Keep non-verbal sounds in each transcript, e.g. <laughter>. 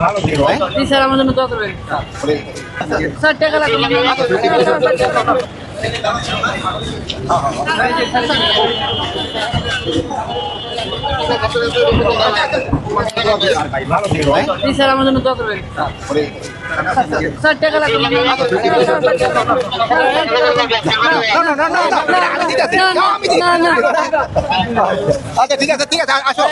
Sir আমার জন্য করবেন স্যার টাকা স্যার আমার জন্য দোয়া স্যার টাকা লাগবে না না আচ্ছা ঠিক আছে ঠিক আছে আসো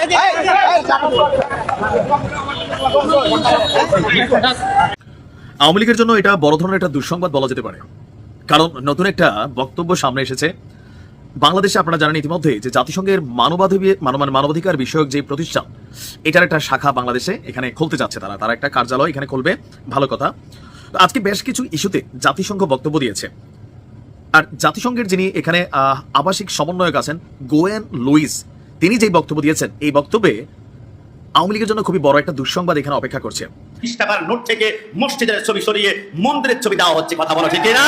আওয়ামী লীগের জন্য এটা বড় ধরনের একটা দুঃসংবাদ বলা যেতে পারে। কারণ নতুন একটা বক্তব্য সামনে এসেছে। বাংলাদেশে আপনারা জানেন ইতিমধ্যে যে জাতিসংঘের মানবাধিকার মানব- মানবাধিকার বিষয়ক যে প্রতিষ্ঠান, এটার একটা শাখা বাংলাদেশে এখানে খুলতে যাচ্ছে তারা। তারা একটা কার্যালয় এখানে খুলবে। ভালো কথা। আজকে বেশ কিছু ইস্যুতে জাতিসংঘ বক্তব্য দিয়েছে। আর জাতিসংঘের যিনি এখানে আবাসিক সমন্বয়ক আছেন গোয়েন লুইস, তিনি যেই বক্তব্য দিয়েছেন, এই বক্তব্যে আওয়ামী লীগের জন্য খুবই বড় একটা দুঃসংবাদ এখানে অপেক্ষা করছে। বিশ টাকার নোট থেকে মসজিদের ছবি সরিয়ে মন্দিরের ছবি দেওয়া হচ্ছে, কথা বলা ঠিক না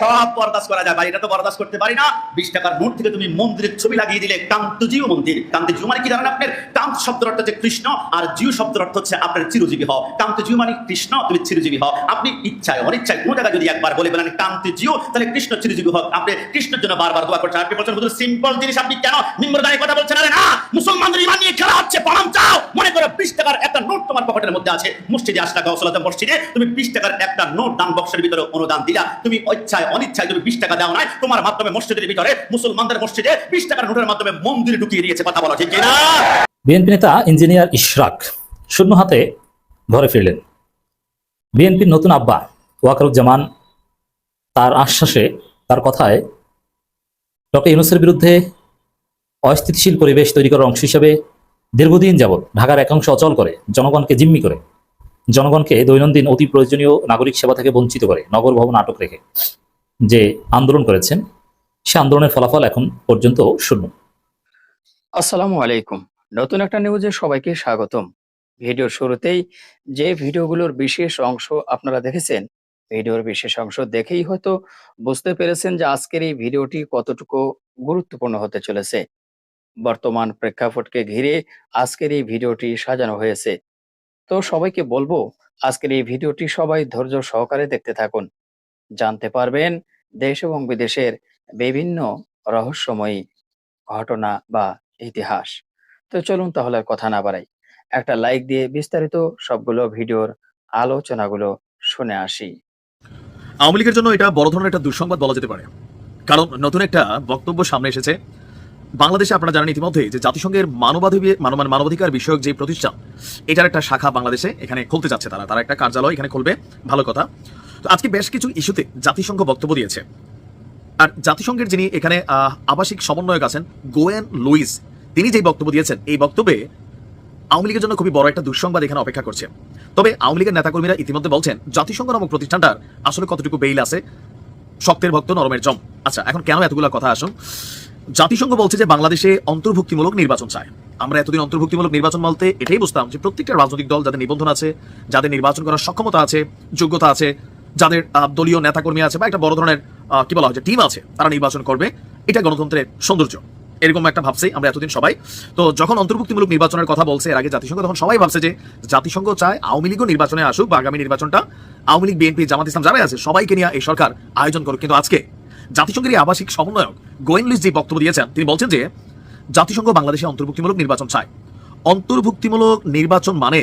সব বরদাস্ত করা যায় এটা তো বরদাস্ত করতে পারি না। বিশ টাকার নোট থেকে তুমি মন্দিরের ছবি লাগিয়ে দিলে কান্তজিও মন্দির। কান্তজিও মানে কি জানেন আপনার কান্ত শব্দের অর্থ হচ্ছে কৃষ্ণ, আর জিও শব্দের অর্থ হচ্ছে আপনার চিরজীবী হও কান্তজিও মানে কৃষ্ণ, তুমি চিরজীবী হও। আপনি ইচ্ছায়, অনিচ্ছায় কোনো জায়গায় যদি একবার বলে বলেন কান্তজিও তাহলে কৃষ্ণ চিরজীবী হোক। আপনি কৃষ্ণের জন্য বারবার দোয়া করছেন। আপনি বলছেন সিম্পল জিনিস আপনি কেন নিম্ন দাঁড়িয়ে কথা বলছেন? আরে না, মুসলমানদের ইমান নিয়ে খেলা হচ্ছে, প্রণাম চাও। মনে করো বিশ টাকার একটা নোট তোমার পকেটের মধ্যে আছে মসজিদে আসলা গৌসলাতে মসজিদে তুমি বিশ টাকার একটা নোট দান বক্সের ভিতরে অনুদান দিলা। তুমি ইচ্ছায় অনিচ্ছায় তুমি বিশ টাকা দাও নাই। তোমার মাধ্যমে মসজিদের ভিতরে মুসলমানদের মসজিদে বিশ টাকার নোটের মাধ্যমে মন্দিরে ঢুকিয়ে দিয়েছে, কথা বলা, ঠিক না বিএনপি নেতা ইঞ্জিনিয়ার ইশরাক শূন্য হাতে ঘরে ফিরলেন। বিএনপির নতুন আব্বা ওয়াকারুজ্জামান তার আশ্বাসে, তার কথায়, ডক্টর ইউনুসের বিরুদ্ধে অস্থিতিশীল পরিবেশ তৈরি করার অংশ হিসেবে দীর্ঘদিন যাবৎ ঢাকার একাংশ অচল করে, জনগণকে জিম্মি করে। জনগণকে দৈনন্দিন অতি প্রয়োজনীয় নাগরিক সেবা থেকে বঞ্চিত করে নগর ভবন আটক রেখে যে আন্দোলন করেছেন, সে আন্দোলনের ফলাফল এখন পর্যন্ত শূন্য। আসসালামু আলাইকুম। নতুন একটা নিউজে সবাইকে স্বাগতম। ভিডিওর শুরুতেই যে ভিডিওগুলোর বিশেষ অংশ আপনারা দেখেছেন, ভিডিওর বিশেষ অংশ দেখেই হয়তো বুঝতে পেরেছেন যে আজকের এই ভিডিওটি কতটুকু গুরুত্বপূর্ণ হতে চলেছে। বর্তমান প্রেক্ষাপটকে ঘিরে আজকের এই ভিডিওটি সাজানো হয়েছে। তো সবাইকে বলব, আজকের এই ভিডিওটি সবাই ধৈর্য সহকারে দেখতে থাকুন। জানতে পারবেন দেশ এবং বিদেশের বিভিন্ন রহস্যময়ী ঘটনা বা ইতিহাস। তো চলুন তাহলে কথা না বাড়াই। একটা লাইক দিয়ে বিস্তারিত সবগুলো ভিডিওর আলোচনাগুলো শুনে আসি। আওয়ামী লীগের জন্য এটা বড় ধরনের একটা দুঃসংবাদ বলা যেতে পারে। কারণ নতুন একটা বক্তব্য সামনে এসেছে বাংলাদেশে আপনারা জানেন ইতিমধ্যে যে জাতিসংঘের মানবাধিকার মানবাধিকার বিষয়ক যে প্রতিষ্ঠান, এটার একটা শাখা বাংলাদেশে এখানে খুলতে যাচ্ছে তারা। তারা একটা কার্যালয় এখানে খুলবে, ভালো কথা। তো আজকে বেশ কিছু ইস্যুতে জাতিসংঘ বক্তব্য দিয়েছে। আর জাতিসংঘের যিনি এখানে আবাসিক সমন্বয়ক আছেন, গোয়েন লুইস, তিনি যেই বক্তব্য দিয়েছেন, এই বক্তব্যে আওয়ামী লীগের জন্য খুবই বড় একটা দুঃসংবাদ এখানে অপেক্ষা করছে। তবে আওয়ামী লীগের নেতাকর্মীরা ইতিমধ্যে বলছেন, জাতিসংঘ নামক প্রতিষ্ঠানটার আসলে কতটুকু বেইল আছে? শক্তের ভক্ত নরমের জম। আচ্ছা এখন কেন এতগুলো কথা আসুন জাতিসংঘ বলছে যে বাংলাদেশে অন্তর্ভুক্তিমূলক নির্বাচন চায়। আমরা এতদিন অন্তর্ভুক্তিমূলক নির্বাচন বলতে এটাই বুঝতাম যে প্রত্যেকটা রাজনৈতিক দল যাদের নিবন্ধন আছে, যাদের নির্বাচন করার সক্ষমতা আছে, যোগ্যতা আছে, যাদের দলীয় নেতাকর্মী আছে বা একটা বড় ধরনের কি বলা হয় টিম আছে, তারা নির্বাচন করবে, এটা গণতন্ত্রের সৌন্দর্য। এরকম একটা ভাবছে আমরা এতদিন সবাই। তো যখন অন্তর্ভুক্তিমূলক নির্বাচনের কথা বলছে, এর আগে জাতিসংঘ, তখন সবাই ভাবছে যে জাতিসংঘ চায় আওয়ামী লীগও নির্বাচনে আসুক বা আগামী নির্বাচনটা আওয়ামী লীগ, বিএনপি, জামাত ইসলাম যারাই আছে, সবাইকে নিয়ে এই সরকার আয়োজন করুক। কিন্তু আজকে জাতিসংঘের আবাসিক সমন্বয়ক গোয়েন লুইস যে বক্তব্য দিয়েছেন, তিনি বলছেন যে জাতিসংঘ বাংলাদেশে অন্তর্ভুক্তিমূলক নির্বাচন চায়। অন্তর্ভুক্তিমূলক নির্বাচন মানে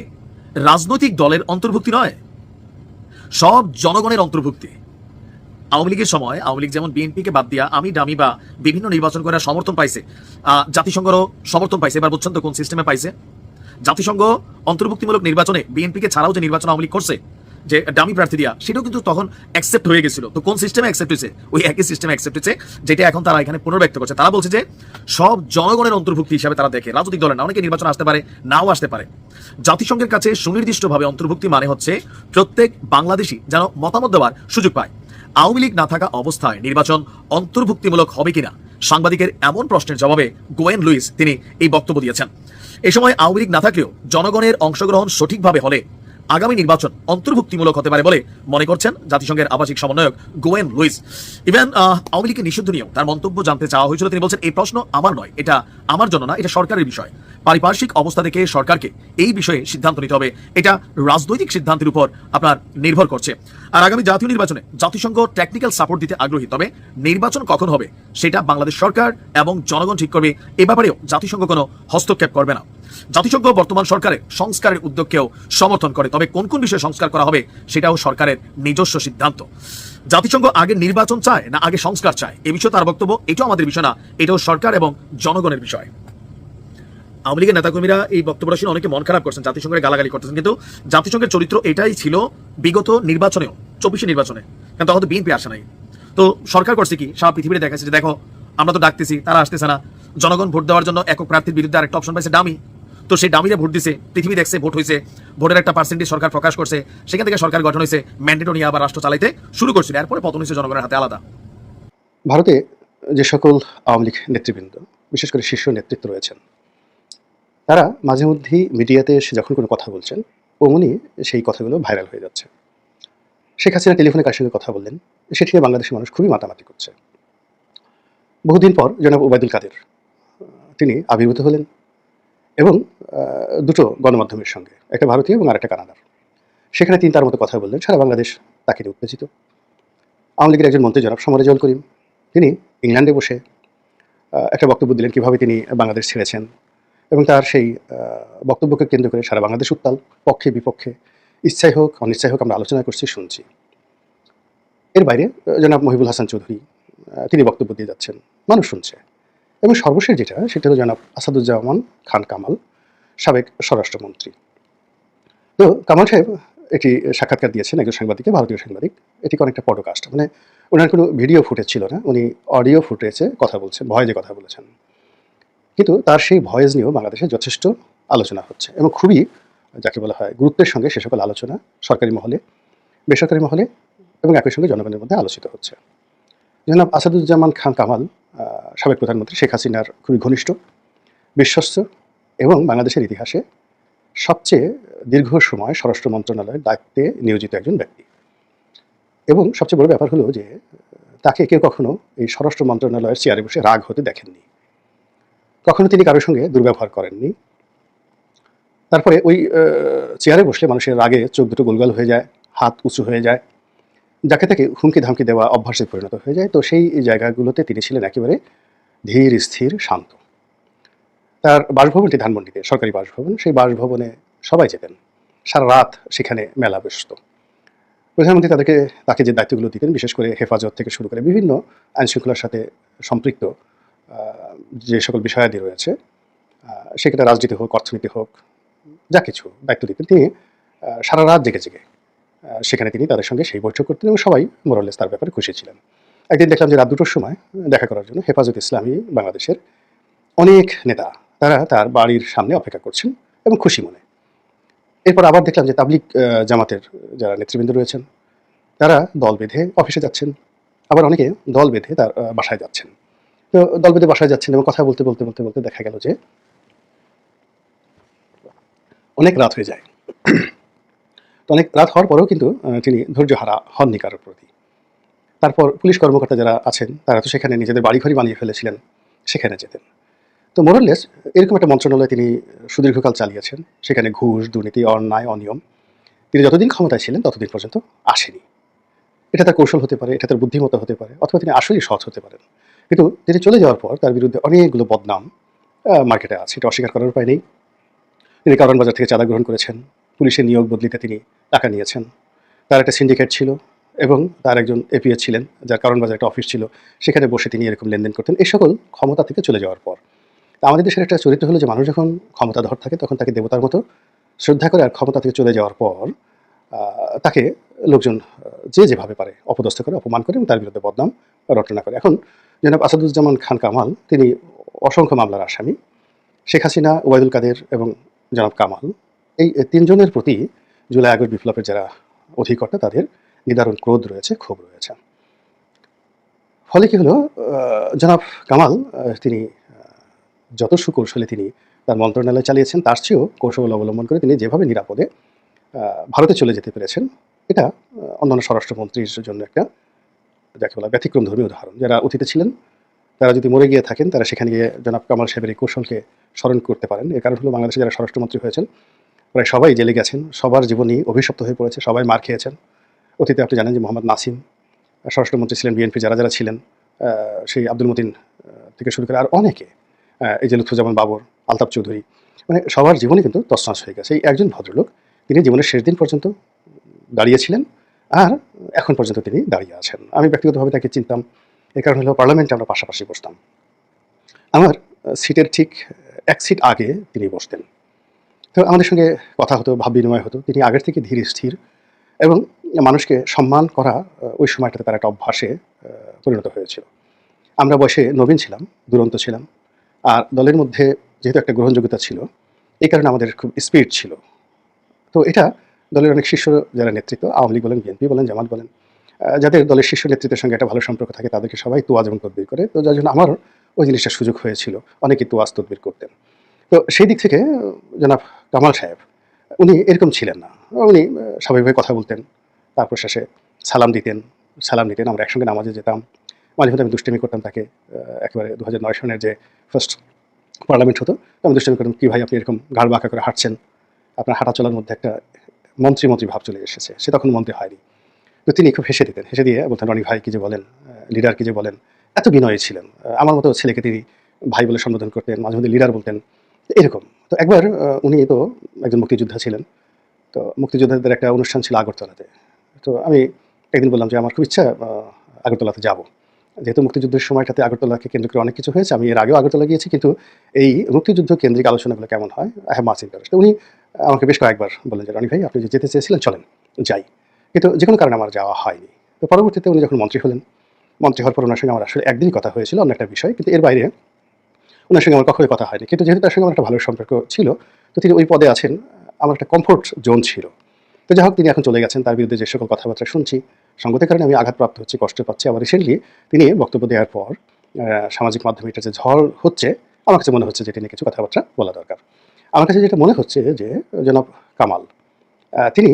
রাজনৈতিক দলের অন্তর্ভুক্তি নয়, সব জনগণের অন্তর্ভুক্তি। আওয়ামী লীগের সময় আওয়ামী লীগ যেমন বিএনপিকে বাদ দিয়া আমি, ডামি বা বিভিন্ন নির্বাচন করার সমর্থন পাইছে জাতিসংঘরও সমর্থন পাইছে। এবার বুঝছেন তো কোন সিস্টেমে পাইছে? জাতিসংঘ অন্তর্ভুক্তিমূলক নির্বাচনে বিএনপিকে ছাড়াও যে নির্বাচন আওয়ামী লীগ করছে যে ডামি প্রার্থী দিয়া, সেটাও কিন্তু তখন অ্যাকসেপ্ট হয়ে গেছিল। তো কোন সিস্টেমে অ্যাকসেপ্ট হয়েছে? ওই একই সিস্টেমে অ্যাকসেপ্ট হয়েছে, যেটা এখন তারা এখানে পুনর্ব্যক্ত করছে। তারা বলছে যে, সব জনগণের অন্তর্ভুক্তি হিসাবে তারা দেখে, রাজনৈতিক দলের না, অনেকে নির্বাচন আসতে পারে, নাও আসতে পারে। জাতিসংঘের কাছে সুনির্দিষ্টভাবে অন্তর্ভুক্তি মানে হচ্ছে প্রত্যেক বাংলাদেশি যেন মতামত দেওয়ার সুযোগ পায়। আওয়ামী লীগ না থাকা অবস্থায় নির্বাচন অন্তর্ভুক্তিমূলক হবে কিনা, সাংবাদিকের এমন প্রশ্নের জবাবে গোয়েন লুইস তিনি এই বক্তব্য দিয়েছেন। এই সময় আওয়ামী লীগ না থাকলেও জনগণের অংশগ্রহণ সঠিকভাবে হলে আগামী নির্বাচন অন্তর্ভুক্তিমূলক হতে পারে বলে মনে করছেন জাতিসংঘের আবাসিক সমন্বয়ক গোয়েন লুইস। ইভেন আওয়ামী লীগের নিষিদ্ধ নিয়েও তার মন্তব্য জানতে চাওয়া হয়েছিল। তিনি বলছেন, এই প্রশ্ন আমার নয়, এটা আমার জন্য না, এটা সরকারের বিষয়। পারিপার্শ্বিক অবস্থা থেকে সরকারকে এই বিষয়ে সিদ্ধান্ত নিতে হবে। এটা রাজনৈতিক সিদ্ধান্তের উপর আপনার নির্ভর করছে। আর আগামী জাতীয় নির্বাচনে জাতিসংঘ টেকনিক্যাল সাপোর্ট দিতে আগ্রহী, তবে নির্বাচন কখন হবে সেটা বাংলাদেশ সরকার এবং জনগণ ঠিক করবে। এ ব্যাপারেও জাতিসংঘ কোনো হস্তক্ষেপ করবে না। জাতিসংঘ বর্তমান সরকারের সংস্কারের উদ্যোগকেও সমর্থন করে। তবে কোন কোন বিষয়ে সংস্কার করা হবে সেটাও সরকারের নিজস্ব সিদ্ধান্ত। জাতিসংঘ আগে নির্বাচন চায় না আগে সংস্কার চায়? এ বিষয়ে তার বক্তব্য, এটাও আমাদের বিষয় না, এটাও সরকার এবং জনগণের বিষয়। আওয়ামী লীগের নেতাকর্মীরা এই বক্তব্যটা শুনে অনেকে মন খারাপ করছেন, জাতিসংঘের গালাগালি করতেছেন। কিন্তু জাতিসংঘের চরিত্র এটাই ছিল বিগত নির্বাচনেও, চব্বিশে নির্বাচনে। কিন্তু তখন তো বিএনপি আসে নাই। তো সরকার করছে কি? সারা পৃথিবীতে দেখাচ্ছে যে দেখো, আমরা তো ডাকতেছি, তারা আসতেছে না। জনগণ ভোট দেওয়ার জন্য একক প্রার্থীর বিরুদ্ধে আরেকটা অপশন পাইছে ডামি তো সেই ডামিরা ভোট দিছে, পৃথিবী দেখছে ভোট হয়েছে ভোটের একটা পার্সেন্টেজ সরকার প্রকাশ করছে, সেখান থেকে সরকার গঠন হয়েছে ম্যান্ডেটও নিয়ে আবার রাষ্ট্র চালাইতে শুরু করছিল, এরপরে পতন হয়েছে জনগণের হাতে আলাদা। ভারতে যে সকল আওয়ামী লীগ নেতৃবৃন্দ, বিশেষ করে শীর্ষ নেতৃত্ব রয়েছেন, তারা মাঝে মধ্যেই মিডিয়াতে এসে যখন কোনো কথা বলছেন, অমনি সেই কথাগুলো ভাইরাল হয়ে যাচ্ছে। শেখ হাসিনা টেলিফোনে কার সঙ্গে কথা বললেন, সেটি নিয়ে বাংলাদেশের মানুষ খুবই মাতামাতি করছে। বহুদিন পর জনাব ওবায়দুল কাদের, তিনি আবির্ভূত হলেন। এবং দুটো গণমাধ্যমের সঙ্গে, একটা ভারতীয় এবং আরেকটা কানাডার। সেখানে তিনি তার মতো কথা বললেন, সারা বাংলাদেশ তাকে উত্তেজিত। আওয়ামী লীগের একজন মন্ত্রী জনাব সমরেজল করিম, তিনি ইংল্যান্ডে বসে একটা বক্তব্য দিলেন কীভাবে তিনি বাংলাদেশ ছেড়েছেন এবং তার সেই বক্তব্যকে কেন্দ্র করে সারা বাংলাদেশ উত্তাল, পক্ষে, বিপক্ষে ইচ্ছাই হোক অনিচ্ছাই হোক আমরা আলোচনা করছি, শুনছি। এর বাইরে, জনাব মহিবুল হাসান চৌধুরী তিনি বক্তব্য দিয়ে যাচ্ছেন, মানুষ শুনছে। এবং সর্বশেষ যেটা, সেটা হলো জনাব আসাদুজ্জামান খান কামাল, সাবেক স্বরাষ্ট্রমন্ত্রী। তো কামাল সাহেব একটি সাক্ষাৎকার দিয়েছেন একজন সাংবাদিককে, ভারতীয় সাংবাদিক। এটিকে অনেকটা পডকাস্ট? মানে ওনার কোনো ভিডিও ফুটেজ ছিল না, উনি অডিও ফুটেজে কথা বলছেন ভয়েজে কথা বলেছেন। কিন্তু তার সেই ভয়েস নিয়েও বাংলাদেশে যথেষ্ট আলোচনা হচ্ছে এবং খুবই, যাকে বলা হয়, গুরুত্বের সঙ্গে সে সকল আলোচনা সরকারি মহলে, বেসরকারি মহলে এবং একই সঙ্গে জনগণের মধ্যে আলোচিত হচ্ছে। জনাব আসাদুজ্জামান খান কামাল সাবেক প্রধানমন্ত্রী শেখ হাসিনার খুবই ঘনিষ্ঠ, বিশ্বস্ত এবং বাংলাদেশের ইতিহাসে সবচেয়ে দীর্ঘ সময় স্বরাষ্ট্র মন্ত্রণালয়ের দায়িত্বে নিয়োজিত একজন ব্যক্তি। এবং সবচেয়ে বড় ব্যাপার হলো যে, তাকে কেউ কখনো এই স্বরাষ্ট্র মন্ত্রণালয়ের চেয়ারে বসে রাগ হতে দেখেননি। কখনো তিনি কারোর সঙ্গে দুর্ব্যবহার করেননি। তারপরে ওই চেয়ারে বসলে মানুষের রাগে চোখ দুটো গোলগাল হয়ে যায়, হাত উঁচু হয়ে যায় যাকে তাকে হুমকি ধামকি দেওয়া অভ্যাসে পরিণত হয়ে যায়, তো সেই জায়গাগুলোতে তিনি ছিলেন একেবারে ধীর, স্থির, শান্ত। তার বাসভবনটি ধানমন্ডিতে, সরকারি বাসভবন, সেই বাসভবনে সবাই যেতেন। সারা রাত সেখানে মেলা বসত। প্রধানমন্ত্রী তাদেরকে, তাকে যে দায়িত্বগুলো দিতেন, বিশেষ করে হেফাজত থেকে শুরু করে বিভিন্ন আইনশৃঙ্খলার সাথে সম্পৃক্ত যে সকল বিষয়াদি রয়েছে সেখানে রাজনীতি হোক, অর্থনীতি হোক, যা কিছু দায়িত্ব দিতেন, তিনি সারা রাত জেগে জেগে সেখানে তিনি তাদের সঙ্গে সেই বৈঠক করতেন এবং সবাই মোরালেস তার ব্যাপারে খুশি ছিলেন। একদিন দেখলাম যে রাত দুটোর সময় দেখা করার জন্য হেফাজত ইসলামী বাংলাদেশের অনেক নেতা, তারা তার বাড়ির সামনে অপেক্ষা করছেন এবং খুশি মনে। এরপর আবার দেখলাম যে তাবলিক জামাতের যারা নেতৃবৃন্দ রয়েছেন, তারা দল বেঁধে অফিসে যাচ্ছেন। আবার অনেকে দল বেঁধে তার বাসায় যাচ্ছেন। তো দল বেঁধে বাসায় যাচ্ছেন এবং কথা বলতে বলতে বলতে বলতে দেখা গেল যে অনেক রাত হয়ে যায়। অনেক রাত হওয়ার পরেও কিন্তু তিনি ধৈর্য হারা হননি কারোর প্রতি। তারপর পুলিশ কর্মকর্তা যারা আছেন, তারা তো সেখানে নিজেদের বাড়িঘরই বানিয়ে ফেলেছিলেন, সেখানে যেতেন। তো মোরলেস এরকম একটা মন্ত্রণালয় তিনি সুদীর্ঘকাল চালিয়েছেন, সেখানে ঘুষ, দুর্নীতি, অন্যায়, অনিয়ম, তিনি যতদিন ক্ষমতায় ছিলেন ততদিন পর্যন্ত আসেনি। এটা তার কৌশল হতে পারে, এটা তার বুদ্ধিমত্তা হতে পারে, অথবা তিনি আসলেই সৎ হতে পারেন। কিন্তু তিনি চলে যাওয়ার পর তার বিরুদ্ধে অনেকগুলো বদনাম মার্কেটে আছে, এটা অস্বীকার করার উপায় নেই। তিনি কারণ বাজার থেকে চাঁদা গ্রহণ করেছেন পুলিশের নিয়োগ বদলিতে তিনি টাকা নিয়েছেন। তার একটা সিন্ডিকেট ছিল এবং তার একজন এপিএ ছিলেন, যার কারণ বাজার একটা অফিস ছিল। সেখানে বসে তিনি এরকম লেনদেন করতেন। এই সকল ক্ষমতা থেকে চলে যাওয়ার পর। আমাদের দেশের একটা চরিত্র হলো যে, মানুষ যখন ক্ষমতাধর থাকে, তখন তাকে দেবতার মতো শ্রদ্ধা করে আর ক্ষমতা থেকে চলে যাওয়ার পর তাকে লোকজন যে যেভাবে পারে অপদস্থ করে, অপমান করে এবং তার বিরুদ্ধে বদনাম রটনা করে। এখন জনাব আসাদুজ্জামান খান কামাল, তিনি অসংখ্য মামলার আসামি। শেখ হাসিনা, ওবায়দুল কাদের এবং জনাব কামাল। এই তিনজনের প্রতি জুলাই আগস্ট বিপ্লবের যারা অধিকর্তা, তাদের নিদারুণ ক্রোধ রয়েছে, ক্ষোভ রয়েছে। ফলে কি হলো? জনাব কামাল তিনি যত সুকৌশলে তিনি তার মন্ত্রণালয় চালিয়েছেন, তার চেয়েও কৌশল অবলম্বন করে তিনি যেভাবে নিরাপদে ভারতে চলে যেতে পেরেছেন, এটা অন্যান্য স্বরাষ্ট্রমন্ত্রীর জন্য একটা, যাকে বলা ব্যতিক্রম ধর্মী উদাহরণ। যারা অতীতে ছিলেন, তারা যদি মরে গিয়ে থাকেন, তারা সেখানে গিয়ে জনাব কামাল সাহেবের এই কৌশলকে স্মরণ করতে পারেন। এর কারণ হলো বাংলাদেশে যারা স্বরাষ্ট্রমন্ত্রী হয়েছেন প্রায় সবাই জেলে গেছেন, সবার জীবনই অভিশপ্ত হয়ে পড়েছে, সবাই মার খেয়েছেন। অতীতে আপনি জানেন যে মোহাম্মদ নাসিম স্বরাষ্ট্রমন্ত্রী ছিলেন, বিএনপি যারা যারা ছিলেন সেই আব্দুল মতিন থেকে শুরু করে আর অনেকে এই যে লুৎফুজ্জামান বাবর, আলতাফ চৌধুরী মানে সবার জীবনই কিন্তু তছনছ হয়ে গেছে। এই একজন ভদ্রলোক, তিনি জীবনের শেষ দিন পর্যন্ত দাঁড়িয়েছিলেন আর এখন পর্যন্ত তিনি দাঁড়িয়ে আছেন। আমি ব্যক্তিগতভাবে তাকে চিনতাম, এ কারণ হলো পার্লামেন্টে আমরা পাশাপাশি বসতাম। আমার সিটের ঠিক এক সিট আগে তিনি বসতেন। তো আমাদের সঙ্গে কথা হতো, ভাব বিনিময় হতো। তিনি আগের থেকে ধীর, স্থির এবং মানুষকে সম্মান করা ওই সময়টাতে তার একটা অভ্যাসে পরিণত হয়েছিল। আমরা বয়সে নবীন ছিলাম, দুরন্ত ছিলাম। আর দলের মধ্যে যেহেতু একটা গ্রহণযোগ্যতা ছিল, এই কারণে আমাদের খুব স্পিড ছিল। তো এটা দলের অনেক শীর্ষ যারা নেতৃত্ব, আওয়ামী লীগ বলেন, বিএনপি বলেন, জামাত বলেন যাদের দলের শীর্ষ নেতৃত্বের সঙ্গে একটা ভালো সম্পর্ক থাকে, তাদেরকে সবাই তোয়াজ এবং তদবির করে। তো যার জন্য আমার ওই জিনিসটা সুযোগ হয়েছিল। অনেকে তোয়াজ তদবির করতেন। তো সেই দিক থেকে, জনাব কামাল সাহেব, উনি এরকম ছিলেন না। উনি স্বাভাবিকভাবে কথা বলতেন তারপর শেষে সালাম দিতেন সালাম দিতেন, আমরা একসঙ্গে নামাজে যেতাম, মাঝে মধ্যে আমি দুষ্টামি করতাম তাকে একেবারে দু হাজার নয় সনের যে ফার্স্ট পার্লামেন্ট হতো আমি দুষ্টামি করতাম, কী ভাই আপনি এরকম ঘাড় বাঁকা করে হাঁটছেন? আপনার হাঁটা চলার মধ্যে একটা মন্ত্রী মন্ত্রী ভাব চলে এসেছে, সে তখন মন্ত্রী হয়নি। তো তিনি খুব হেসে দিতেন, হেসে দিয়ে বলতেন, রনি ভাই, কি যে বলেন লিডার কী যে বলেন? এত বিনয়ী ছিলেন। আমার মতো ছেলেকে তিনি ভাই বলে সম্বোধন করতেন, মাঝে মধ্যে লিডার বলতেন এরকম। তো একবার উনি তো একজন মুক্তিযোদ্ধা ছিলেন। তো মুক্তিযোদ্ধাদের একটা অনুষ্ঠান ছিল আগরতলাতে। তো আমি একদিন বললাম যে, আমার খুব ইচ্ছা আগরতলাতে যাব। যেহেতু মুক্তিযুদ্ধের সময়টাতে আগরতলাকে কেন্দ্র করে অনেক কিছু হয়েছে, আমি এর আগেও আগরতলা গিয়েছি, কিন্তু এই মুক্তিযুদ্ধ কেন্দ্রিক আলোচনাগুলো কেমন হয়? আই হ্যাভ মাছ ইন্টারেস্ট উনি আমাকে বেশ কয়েকবার বললেন যে, রনি ভাই, আপনি যেতে চেয়েছিলেন, চলেন, যাই। কিন্তু যে কোনো কারণে আমার যাওয়া হয়নি। তো পরবর্তীতে উনি যখন মন্ত্রী হলেন, মন্ত্রী হওয়ার পর ওনার সঙ্গে আমার আসলে একদিনই কথা হয়েছিল, অন্য একটা বিষয়। কিন্তু এর বাইরে ওনার সঙ্গে আমার কখনোই কথা হয়নি। কিন্তু যেহেতু তার সঙ্গে আমার একটা ভালো সম্পর্ক ছিল, তো তিনি ওই পদে আছেন, আমার একটা কমফোর্ট জোন ছিল। তো যাই হোক, তিনি এখন চলে গেছেন, তার বিরুদ্ধে যে সকল কথাবার্তা শুনছি, সঙ্গতের কারণে আমি আঘাতপ্রাপ্ত হচ্ছি, কষ্ট পাচ্ছি। আবার রিসেন্টলি তিনি বক্তব্য দেওয়ার পর সামাজিক মাধ্যমে এটা যে ঝড় হচ্ছে, আমার কাছে মনে হচ্ছে যে তিনি কিছু কথাবার্তা বলা দরকার। আমার কাছে যেটা মনে হচ্ছে যে, জনাব কামাল তিনি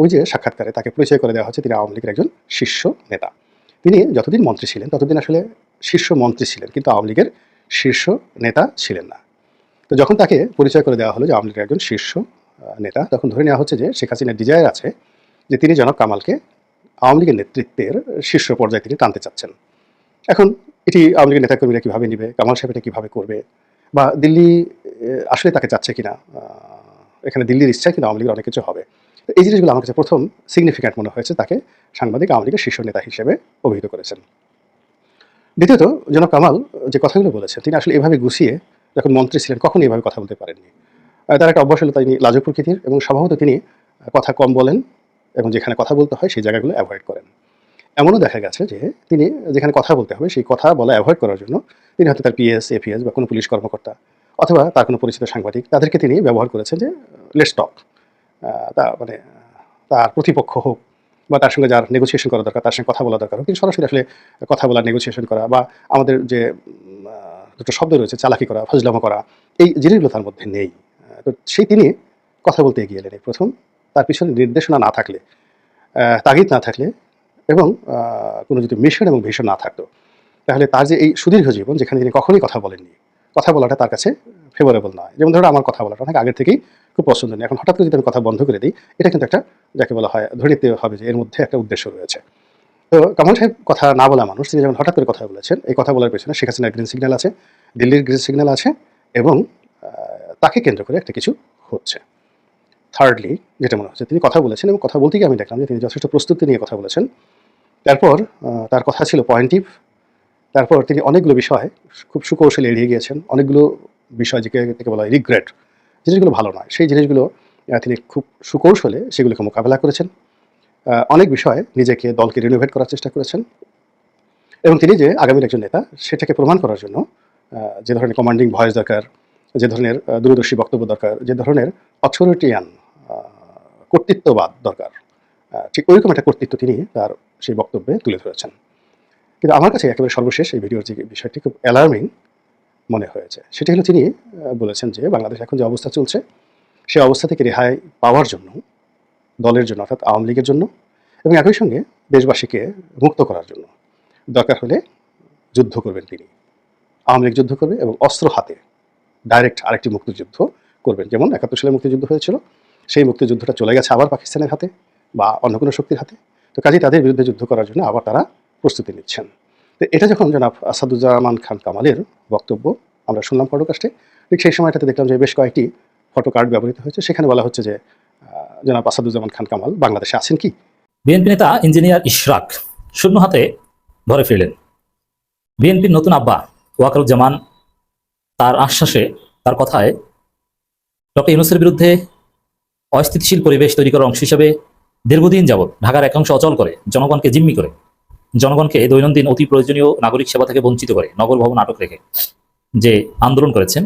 ওই যে সাক্ষাৎকারে তাকে পরিচয় করে দেওয়া হচ্ছে তিনি আওয়ামী লীগের একজন শীর্ষ নেতা। তিনি যতদিন মন্ত্রী ছিলেন, ততদিন আসলে শীর্ষ মন্ত্রী ছিলেন, কিন্তু আওয়ামী লীগের শীর্ষ নেতা ছিলেন না। তো যখন তাকে পরিচয় করে দেওয়া হলো যে আওয়ামী লীগের একজন শীর্ষ নেতা, তখন ধরে নেওয়া হচ্ছে যে শেখ হাসিনার ডিজায়ার আছে যে তিনি জনাব কামালকে আওয়ামী লীগের নেতৃত্বের শীর্ষ পর্যায়ে তিনি টানতে চাচ্ছেন। এখন এটি আওয়ামী লীগের নেতাকর্মীরা কীভাবে নেবে, কামাল সাহেব এটা কীভাবে করবে, বা দিল্লি আসলে তাকে চাচ্ছে কিনা এখানে দিল্লির ইচ্ছা কিন্তু আওয়ামী লীগের অনেক কিছু হবে। এই জিনিসগুলো আমার কাছে প্রথম সিগনিফিক্যান্ট মনে হয়েছে, তাকে সাংবাদিক আওয়ামী লীগের শীর্ষ নেতা হিসেবে অভিহিত করেছেন। দ্বিতীয়ত যেন কামাল যে কথাগুলো বলেছেন তিনি আসলে এভাবে গুছিয়ে যখন মন্ত্রী ছিলেন, কখনই এভাবে কথা বলতে পারেননি। তার একটা অভ্যাস হলো তিনি লাজক প্রকৃতির এবং স্বভাবত তিনি কথা কম বলেন এবং যেখানে কথা বলতে হয়, সেই জায়গাগুলো অ্যাভয়েড করেন। এমনও দেখা গেছে যে তিনি যেখানে কথা বলতে হবে, সেই কথা বলা অ্যাভয়েড করার জন্য তিনি হয়তো তার পিএস এপিএস বা কোনো পুলিশ কর্মকর্তা অথবা তার কোনো পরিচিত সাংবাদিক তাদেরকে তিনি ব্যবহার করেছেন যে লেটস টক তা মানে তার প্রতিপক্ষ হোক বা তার সঙ্গে যার নেগোসিয়েশন করা দরকার, তার সঙ্গে কথা বলা দরকার, কিন্তু সরাসরি আসলে কথা বলা নেগোসিয়েশন করা বা আমাদের যে দুটো শব্দ রয়েছে, চালাকি করা, ফজলামো করা, এই জিনিসগুলো তার মধ্যে নেই। তো সেই তিনি কথা বলতে এগিয়ে এলেন। প্রথম, তার পিছনে নির্দেশনা না থাকলে তাগিদ না থাকলে এবং কোনো যদি মিশন এবং ভিশন না থাকতো, তাহলে তার যে এই সুদীর্ঘ জীবন, যেখানে তিনি কখনোই কথা বলেননি, কথা বলাটা তার কাছে ফেভারেবল নয়। যেমন ধরো, আমার কথা বলাটা অনেক আগের থেকেই খুব পছন্দ নেই। এখন হঠাৎ করে যদি আমি কথা বন্ধ করে দিই, এটা কিন্তু একটা যাকে বলা হয় ধরে নিতে হবে যে এর মধ্যে একটা উদ্দেশ্য রয়েছে। তো কামাল সাহেব কথা না বলা মানুষ, তিনি যেমন হঠাৎ করে কথা বলেছেন, এই কথা বলার পেছনে শেখ হাসিনার গ্রিন সিগন্যাল আছে, দিল্লির গ্রিন সিগন্যাল আছে এবং তাকে কেন্দ্র করে একটা কিছু হচ্ছে। থার্ডলি যেটা মনে হচ্ছে, তিনি কথা বলেছেন এবং কথা বলতে গিয়ে আমি দেখলাম যে তিনি যথেষ্ট প্রস্তুতি নিয়ে কথা বলেছেন। তারপর তার কথা ছিল পয়েন্টিভ তারপর তিনি অনেকগুলো বিষয় খুব সুকৌশলে এড়িয়ে গিয়েছেন, অনেকগুলো বিষয় যেকে বলা হয় রিগ্রেট জিনিসগুলো ভালো নয়। সেই জিনিসগুলো তিনি খুব সুকৌশলে সেগুলোকে মোকাবেলা করেছেন। অনেক বিষয়ে নিজেকে, দলকে রিনোভেট করার চেষ্টা করেছেন। এবং তিনি যে আগামীর একজন নেতা, সেটাকে প্রমাণ করার জন্য যে ধরনের কমান্ডিং ভয়েস দরকার, যে ধরনের দূরদর্শী বক্তব্য দরকার, যে ধরনের অথরিটিয়ান কর্তৃত্ববাদ দরকার ঠিক ওইরকম একটা কর্তৃত্ব তিনি তার সেই বক্তব্যে তুলে ধরেছেন। কিন্তু আমার কাছে একেবারে সর্বশেষ এই ভিডিওর যে বিষয়টি খুব অ্যালার্মিং মনে হয়েছে। সেটি হলো তিনি বলেছেন যে বাংলাদেশ এখন যে অবস্থা চলছে, সে অবস্থা থেকে রেহাই পাওয়ার জন্য, দলের জন্য অর্থাৎ আওয়ামী লীগের জন্য এবং একই সঙ্গে দেশবাসীকে মুক্ত করার জন্য। দরকার হলে যুদ্ধ করবেন তিনি। আওয়ামী লীগ যুদ্ধ করবে এবং অস্ত্র হাতে ডাইরেক্ট আরেকটি মুক্তিযুদ্ধ করবেন। যেমন একাত্তর সালে মুক্তিযুদ্ধ হয়েছিল, সেই মুক্তিযুদ্ধটা চলে গেছে আবার পাকিস্তানের হাতে বা অন্য কোনো শক্তির হাতে। তো কাজেই তাদের বিরুদ্ধে যুদ্ধ করার জন্য আবার তারা প্রস্তুতি নিচ্ছেন। তো এটা যখন জনাব আসাদুজ্জামান খান কামালের বক্তব্য, আমরা শুনলাম পডকাস্টে, ঠিক সেই সময়টাতে দেখলাম যে বেশ কয়েকটি ফটো কার্ড ব্যবহৃত হয়েছে। সেখানে বলা হচ্ছে যে জনাব আসাদুজ্জামান খান কামাল বাংলাদেশে আছেন কি? বিএনপি নেতা ইঞ্জিনিয়ার ইশরাক শূন্য হাতে ঘরে ফিরলেন। বিএনপির নতুন আব্বা ওয়াকারুজ্জামান তার আশ্বাসে, তার কথায় ডক্টর ইউনুসের বিরুদ্ধে অস্থিতিশীল পরিবেশ তৈরি করার অংশ হিসেবে দীর্ঘদিন যাবৎ ঢাকার একাংশ অচল করে, জনগণকে জিম্মি করে। জনগণকে দৈনন্দিন অতি প্রয়োজনীয় নাগরিক সেবা থেকে বঞ্চিত করে নগর ভবন আটক রেখে যে আন্দোলন করেছেন,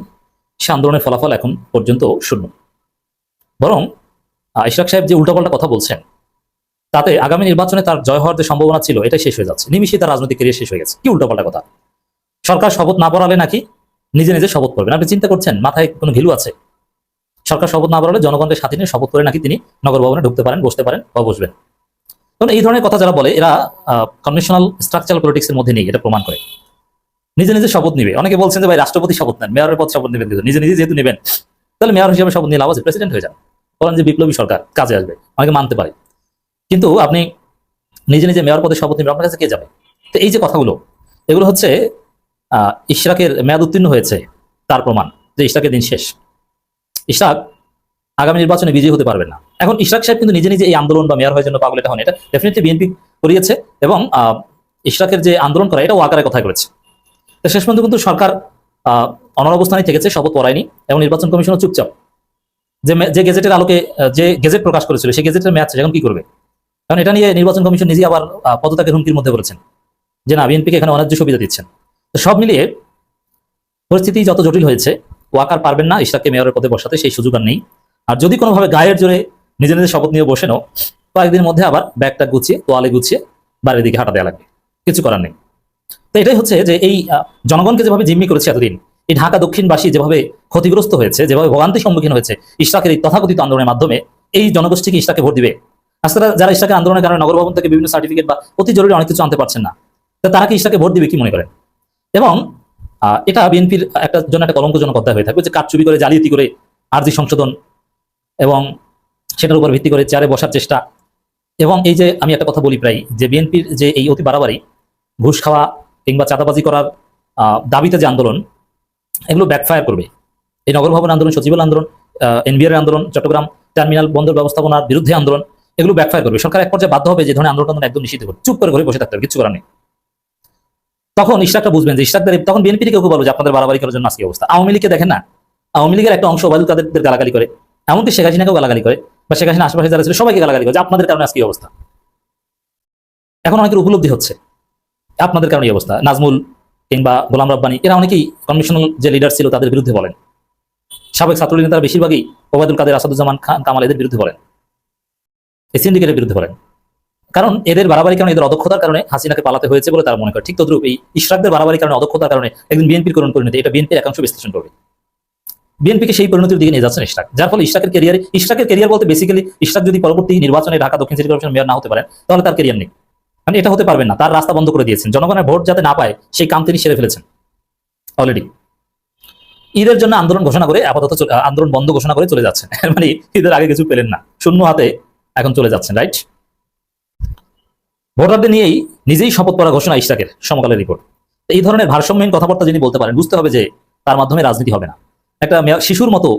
সে আন্দোলনের ফলাফল এখন পর্যন্ত শূন্য। বরং ইশরাক সাহেব যে উল্টাপাল্টা কথা বলছেন, তাতে আগামী নির্বাচনে তার জয় হওয়ার যে সম্ভাবনা ছিল, এটাই শেষ হয়ে যাচ্ছে। নিমিশে তার রাজনৈতিক ক্যারিয়ার শেষ হয়ে গেছে। কি উল্টাপাল্টা কথা? সরকার শপথ না পড়ালে নাকি নিজে নিজে শপথ করবেন? আপনি চিন্তা করছেন, মাথায় কোনো ঘিলু আছে? সরকার শপথ না পড়ালে জনগণকে সাথে নিয়ে শপথ করে নাকি তিনি নগর ভবনে ঢুকতে পারেন, বসতে পারেন বা বসবেন? তখন এই ধরনের কথা যারা বলে, এরা কনভেনশনাল স্ট্রাকচারাল পলিটিক্সের মধ্যে নেই, এটা প্রমাণ করে। নিজে নিজে শপথ নিবে। অনেকে বলছেন যে, ভাই, রাষ্ট্রপতি শপথ নেন, মেয়রের পদ শপথ নেবেন নিজে নিজে যেহেতু নেবেন, তাহলে মেয়র হিসেবে শপথ নিয়ে লাভ আছে প্রেসিডেন্ট হয়ে যান বলেন যে বিপ্লবী সরকার, কাজে আসবে অনেকে মানতে পারে। কিন্তু আপনি নিজে নিজে মেয়র পদে শপথ নেবেন, আপনার কাছে কে যাবে? তো এই যে কথাগুলো, এগুলো হচ্ছে ইশরাকের মেয়াদ উত্তীর্ণ হয়েছে, তার প্রমাণ যে ইশরাকের দিন শেষ। ইশরাক আগামী নির্বাচনে বিজয়ী হতে পারবেন না। এখন ইশরাক সাহেব কিন্তু নিজে নিজে এই আন্দোলন বা মেয়র হওয়ার জন্য পাগল এটা হন এটা ডেফিনেটলি বিএনপি করিয়েছে এবং ইশরাকের যে আন্দোলন করা, এটা ওয়াকারের কথা করেছে শেষ পর্যন্ত কিন্তু সরকার অনর অবস্থানে থেকেছে, শপথ পড়ায়নি এবং নির্বাচন কমিশনও চুপচাপ। যে গেজেটের আলোকে যে গেজেট প্রকাশ করেছিল, সেই গেজেটের ম্যাচ এখন কি করবে? কারণ এটা নিয়ে নির্বাচন কমিশন নিজেই আবার পদত্যাগের হুমকির মধ্যে বলেছেন যে না বিএনপিকে এখানে অন্যায্য সুবিধা দিচ্ছেন। তো সব মিলিয়ে পরিস্থিতি যত জটিল হয়েছে, ওয়াকার পারবেন না, ইশরাককে মেয়রের পদে বসাতে, সেই সুযোগ আর নেই। আর যদি কোনোভাবে গায়ের জোরে নিজে নিজে শপথ নিয়ে বসে নাও। কয়েকদিনের মধ্যে আবার ব্যাগটা গুছিয়ে, তোয়ালে গুছিয়ে বাড়ির দিকে হাঁটা দেওয়া লাগবে। কিছু করার নেই। তো এটাই হচ্ছে যে এই জনগণকে যেভাবে জিম্মি করেছে এতদিন, এই ঢাকা দক্ষিণবাসী যেভাবে ক্ষতিগ্রস্ত হয়েছে, যেভাবে ভোগান্তির সম্মুখীন হয়েছে ইশরাকের এই তথাকথিত আন্দোলনের মাধ্যমে, এই জনগোষ্ঠীকে ইশরাকে ভোট দিবে। আসলে যারা ইশরাকের আন্দোলনের কারণে নগর ভবন থেকে বিভিন্ন সার্টিফিকেট বা অতি জরুরি অনেক কিছু আনতে পারছেন না, তো তারা কি ইশরাকে ভোট দিবে কি মনে করেন? এবং এটা বিএনপির একটা জন্য একটা কলঙ্কজনক অধ্যায় হয়ে থাকবে যে কারচুপি করে, জালিয়াতি করে আর্জি সংশোধন এবং সেটার উপর ভিত্তি করে চেয়ারে বসার চেষ্টা। এবং এই যে আমি একটা কথা বলি প্রায়, যে বিএনপির যে এই অতি বাড়াবাড়ি, ঘুষ খাওয়া কিংবা চাঁদাবাজি করার দাবিতে যে আন্দোলন, এগুলো ব্যাকফায়ার করবে। এই নগর ভবন আন্দোলন, সচিবালয় আন্দোলন এনবিআর আন্দোলন, চট্টগ্রাম টার্মিনাল বন্দর ব্যবস্থাপনার বিরুদ্ধে আন্দোলন, এগুলো ব্যাকফায়ার করবে। সরকার এক পর্যায়ে বাধ্য হবে যে ধরনের আন্দোলন একদম নিষিদ্ধ করে চুপ করে ঘরে বসে থাকতে হবে, কিছু করার নেই। তখন ইশরাকটা বুঝবেন যে ইশরাকদের, তখন বিএনপির কেউ বলব যে আপনাদের বাড়াবাড়ি করার জন্য আজকে অবস্থা। আওয়ামী লীগকে দেখেন না? আওয়ামী লীগের একটা অংশ ওবায়দুল কাদেরদের গালাগালি করে। এমনকি শেখ হাসিনাকেও গালাগালি করে। বা হাসিনা আশেপাশে যারা ছিল সবাইকে গালাগালি করে যে আপনাদের কারণে আজকে অবস্থা। এখন অনেকের উপলব্ধি হচ্ছে আপনাদের কারণে অবস্থা। নাজমুল কিংবা গোলাম রব্বানি, এরা অনেকেই কনভেনশনাল যে লিডার ছিল তাদের বিরুদ্ধে বলেন। সাবেক ছাত্রলীগ নেতারা বেশিরভাগই ওবায়দুল কাদের, আসাদুজ্জামান খান কামাল এদের বিরুদ্ধে বলেন। এই সিন্ডিকেটের বিরুদ্ধে বলেন। কারণ এদের বাড়াবাড়ি কারণে, এদের অদক্ষতার কারণে হাসিনাকে পালাতে হয়েছে বলে তারা মনে করে। ঠিক তদ্রুপ এই ইশরাকদের বাড়াবাড়ি কারণে, অদক্ষতার কারণে একদিন বিএনপির করুণ পরিণতি, এটা বিএনপির একাংশ বিশ্লেষণ করবে। বিএনপিকে সেই পরিণতির দিকে নিয়ে যাচ্ছেন ইশরাক। যার ফলে ইশরাকের ক্যারিয়ারে ইশরাকের ক্যারিয়ার বলতে বেসিক্যালি ইশরাক যদি পরবর্তী নির্বাচনে ঢাকা, দক্ষিণ সিটি কর্পোরেশন মেয়র না হতে পারেন, তাহলে তার ক্যারিয়ার নেই। মানে এটা হতে পারবেন না। তার রাস্তা বন্ধ করে দিয়েছেন। জনগণের ভোট যাতে না পায়, সেই কাম তিনি সেরে ফেলেছেন। অলরেডি ঈদের জন্য আন্দোলন ঘোষণা করে আপাতত আন্দোলন বন্ধ ঘোষণা করে চলে যাচ্ছেন <laughs> মানে ঈদের আগে কিছু পেলেন না। শূন্য হাতে এখন চলে যাচ্ছেন রাইট ভোটারদের নিয়েই নিজেই শপথ করা ঘোষণা ইশরাকের সমকালের রিপোর্ট এই ধরনের ভারসাম্যহীন কথাবার্তা যিনি বলতে পারেন, বুঝতে হবে যে তার মাধ্যমে রাজনীতি হবে না। একটা শিশুর মতো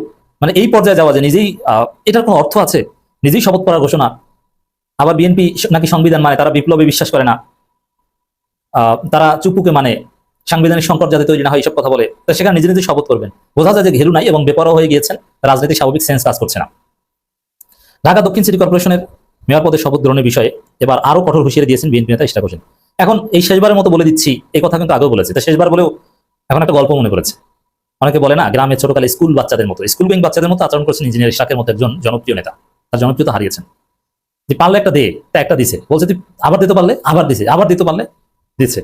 মানে এই পর্যায়ে যাওয়া যে নিজেই এটার কোনো অর্থ আছে? নিজেই শপথ করার ঘোষণা? আবার বিএনপি নাকি সংবিধান মানে তারা বিপ্লবে বিশ্বাস করে না? তারা চুপুকে মানে সাংবিধানিক সংকট যাতে তৈরি না হয়, এইসব কথা বলে। তো সেখানে নিজে নিজে শপথ করবেন। বোঝা যায় যে ঘেরু নাই এবং বেপরোয়া হয়ে গিয়েছেন রাজনীতির স্বাভাবিক সেন্স কাজ করছে না। ঢাকা দক্ষিণ সিটি কর্পোরেশনের মেয়র পদে শপথ গ্রহণের বিষয়ে এবার আরও কঠোর হুঁশিয়ারি দিয়েছেন বিএনপি নেতা হোসেন। এখন এই শেষবারের মতো বলে দিচ্ছি, এই কথা কিন্তু আগেও বলেছে। তা শেষবার বলেও এখন একটা গল্প মনে করেছে অনেকে বলে না গ্রামের ছোটকালে স্কুল বাচ্চাদের মতো। স্কুল গোয়িং বাচ্চাদের মতো আচরণ করছেন ইঞ্জিনিয়ার ইশরাকের মতো একজন জনপ্রিয় নেতা। তার জনপ্রিয়তা হারিয়েছেন। যে পারলে একটা দে তা একটা দিছে। বলছে আবার দিতে পারলে? আবার দিছে। আবার দিতে পারলে? দিচ্ছে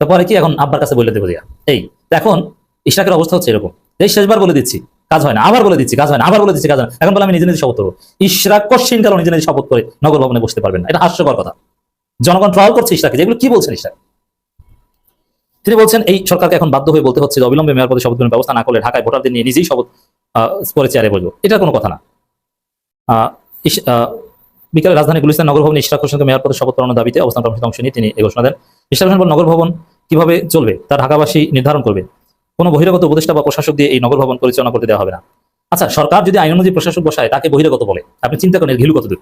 তারপরে কি এখন আব্বার কাছে বলে দেবো দিয়া। এই, এখন ইশরাকের অবস্থা হচ্ছে এরকম। এই, শেষবার বলে দিচ্ছি। কাজ হয় না। আবার বলে দিচ্ছি। কাজ হয় না। আবার বলে দিচ্ছি। কাজ হয় না। এখন বলে আমি নিজে নিজে শপথ করব। ইশরাক কশ্চিন কারণ নিজে নিজে শপথ করে নগর ভবনে বসতে পারবেন না। এটা হাস্যকর কথা। জনগণ ট্রল করছে ইশরাককে। যেগুলো কি বলছেন ইশরাক? তিনি বলছেন, এই সরকারকে এখন বাধ্য হয়ে বলতে হচ্ছে যে অবিলম্বে মেয়র পদে শপথ গ্রহণের ব্যবস্থা না করলে ঢাকায় ভোটারদের নিয়ে নিজেই শপথ করে চেয়ারে বসবো। এটা কোনো কথা না। বিকালে রাজধানী গুলিস্তান নগর ভবনে ইশরাক হোসেনকে মেয়র পদে শপথ করানোর দাবিতে অবস্থান কর্মসূচিতে অংশ নিয়ে তিনি এই ঘোষণা দেন। ইশরাক হোসেন নগর ভবন কীভাবে চলবে তা ঢাকাবাসী নির্ধারণ করবে। কোনো বহিরাগত উপদেষ্টা বা প্রশাসক দিয়ে এই নগর ভবন পরিচালনা করতে দেওয়া হবে না। আচ্ছা সরকার যদি আইন অনুযায়ী প্রশাসক বসায়, তাকে বহিরাগত বলে। আপনি চিন্তা করেন ঘিলু কত দূর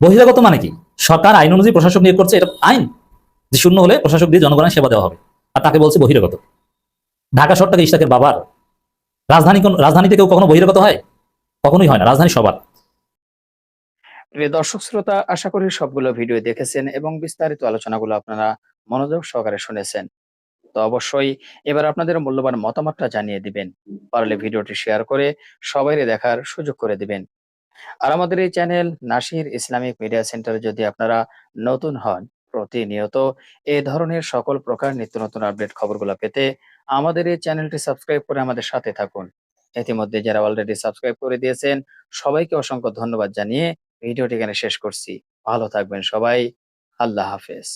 বহিরাগত মানে কি? সরকার আইন অনুযায়ী প্রশাসক নিয়োগ করছে, এটা আইন। যে শূন্য হলে প্রশাসক দিয়ে জনগণের সেবা দেওয়া হবে। আর তাকে বলছে বহিরাগত। ঢাকা শহরটাকে ইশাকের বাবার। রাজধানী কোন রাজধানীতে কেউ কখনো বহিরাগত হয়? কখনোই হয় না, রাজধানী সবার। প্রিয় দর্শক, শ্রোতা, আশা করি সবগুলো ভিডিও দেখেছেন এবং বিস্তারিত আলোচনাগুলো আপনারা মনোযোগ সহকারে শুনেছেন। তো অবশ্যই এবার আপনাদের মূল্যবান মতামতটা জানিয়ে দিবেন। পারলে ভিডিওটি শেয়ার করে সবাই দেখার সুযোগ করে দিবেন। আর আমাদের এই চ্যানেল নাসির ইসলামিক মিডিয়া সেন্টারে যদি আপনারা নতুন হন প্রতিনিয়ত এ ধরনের সকল প্রকার নিত্য নতুন আপডেট খবরগুলো পেতে আমাদের এই চ্যানেলটি সাবস্ক্রাইব করে আমাদের সাথে থাকুন। ইতিমধ্যে যারা অলরেডি সাবস্ক্রাইব করে দিয়েছেন, সবাইকে অসংখ্য ধন্যবাদ জানিয়ে ভিডিওটি এখানে শেষ করছি। ভালো থাকবেন সবাই। আল্লাহ হাফেজ।